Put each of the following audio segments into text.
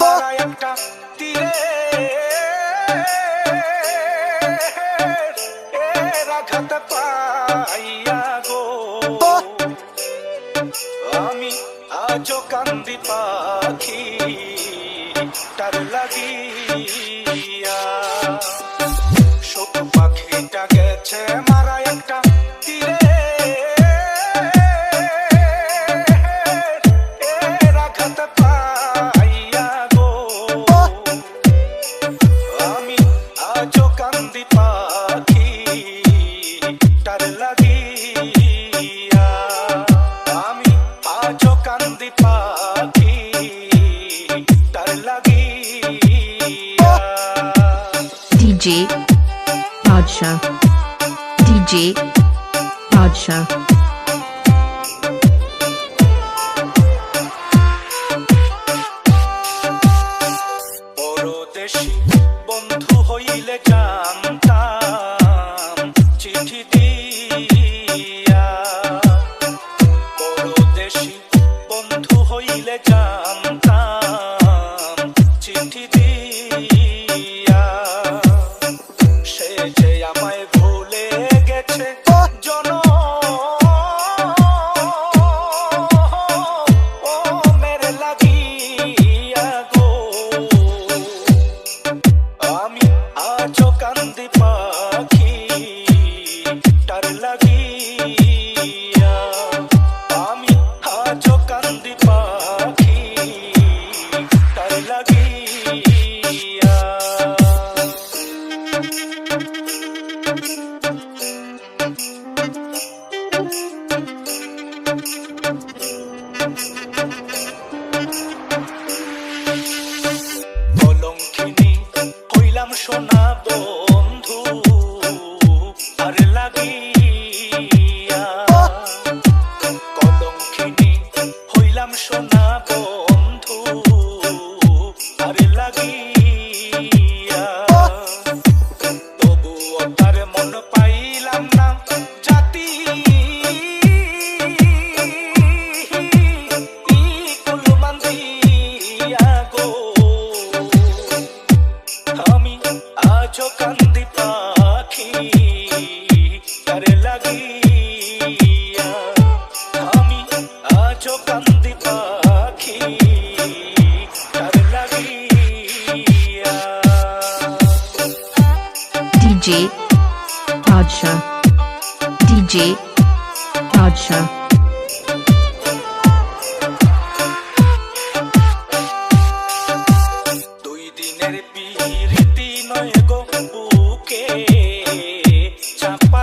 মারা একটা তীরে এর পাইয়া গো। আমি আজও কান্দি পাখি তার লাগিয়া আজও কান্দি পাখি তার লাগিয়া। DJ Badshah DJ Badshah পরদেশি বন্ধু হইলে জানতাম চিঠি দিয়া। পরদেশি সে যে আমায় লাগিয়া আমি আজও কান্দি পাখি তার লাগিয়া। DJ Badshah DJ Badshah দুই দিনের পিরিতি নয় গো বুকে চাপা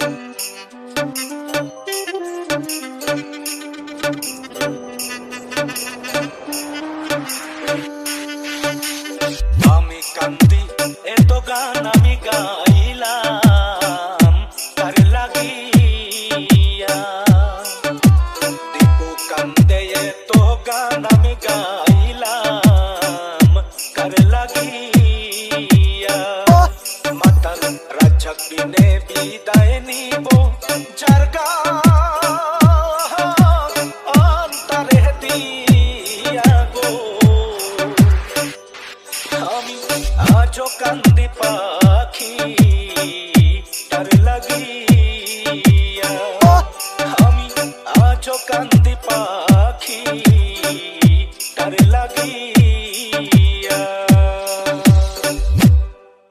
আমি छक्की ने पीता दायनी वो जरगा